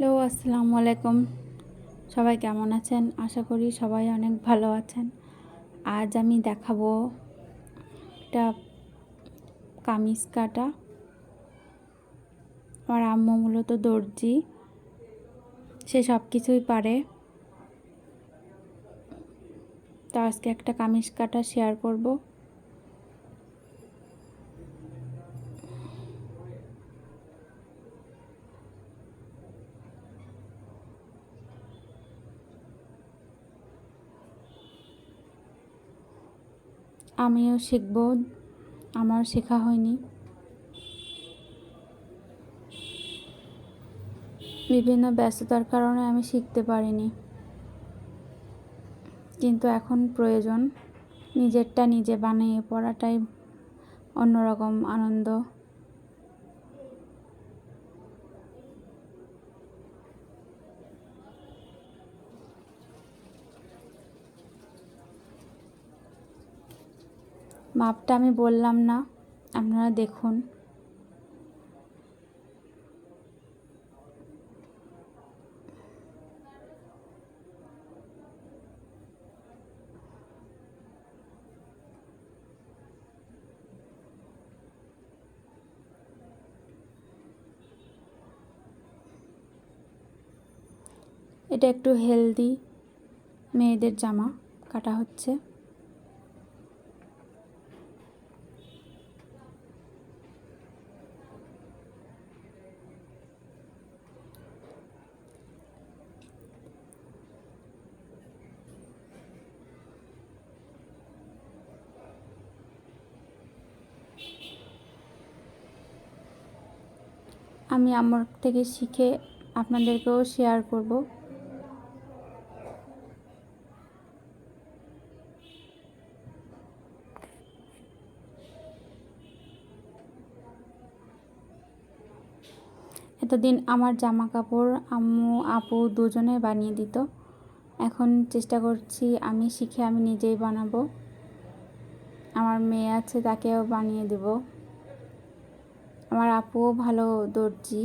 Hello, আসসালামু আলাইকুম। সবাই কেমন আছেন? আশা করি সবাই অনেক ভালো আছেন। আজ আমি দেখাবো একটা কামিজ কাটা। আমার আম্মু মূলত দর্জি। সে সব কিছুই পারে। তো আজকে একটা কামিজ কাটা শেয়ার করব। আমিও শিখব। আমার শেখা হয়নি। বিভিন্ন ব্যস্ততার কারণে আমি শিখতে পারিনি। কিন্তু এখন প্রয়োজন নিজেরটা নিজে বানিয়ে পড়াটাই অন্যরকম আনন্দ। মাপটা আমি বললাম না আপনারা দেখুন। এটা একটু হেলদি মেয়েদের জামা কাটা হচ্ছে। আমি আমার থেকে শিখে আপনাদেরকেও শেয়ার করব। এতদিন আমার জামা কাপড় আম্মু, আপু দুজনে বানিয়ে দিত। এখন চেষ্টা করছি আমি শিখে আমি নিজেই বানাবো। আমার মেয়ে আছে, তাকেও বানিয়ে দেবো। আমার আপুও ভালো দর্জি।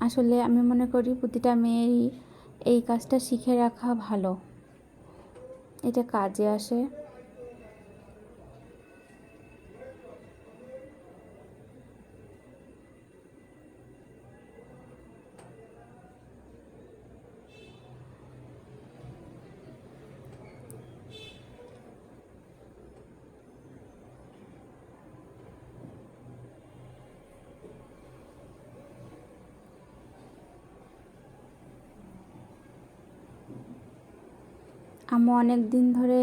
আসলে আমি মনে করি প্রতিটা মেয়েরই এই কাজটা শিখে রাখা ভালো। এটা কাজে আসে। আমি অনেক দিন ধরে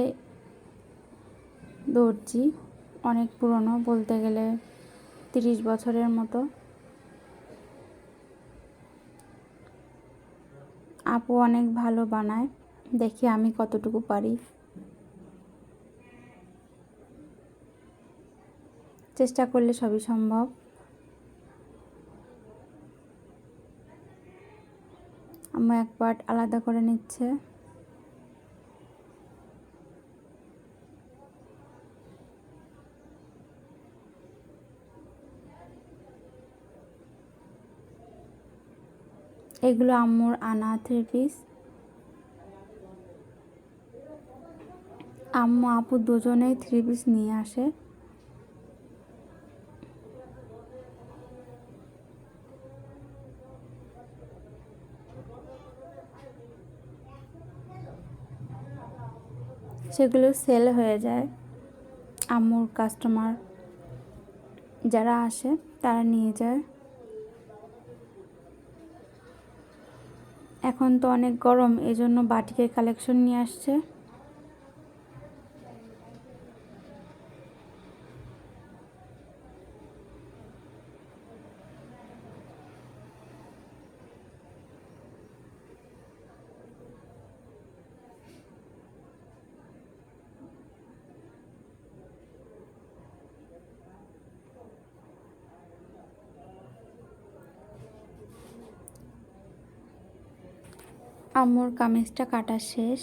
দৌড়ছি, অনেক পুরনো বলতে গেলে তিরিশ বছরের মতো। আপু অনেক ভালো বানায়, দেখি আমি কতটুকু পারি। চেষ্টা করলে সবই সম্ভব। আমি এক পার্ট আলাদা করে নিচ্ছে। এগুলো আম্মুর আনা থ্রি পিস। আম্মু আপু দুজনেই থ্রি পিস নিয়ে আসে। সেগুলো সেল হয়ে যায় আম্মুর কাস্টমার যারা আসে, তারা নিয়ে যায়। এখন তো অনেক গরম এজন্য বাটিকের কালেকশন নিয়ে আসছে। আম্মুর কামিজটা কাটা শেষ।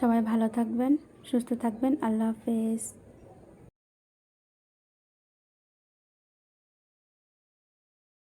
সবাই ভালো থাকবেন সুস্থ থাকবেন। আল্লাহ হাফেজ।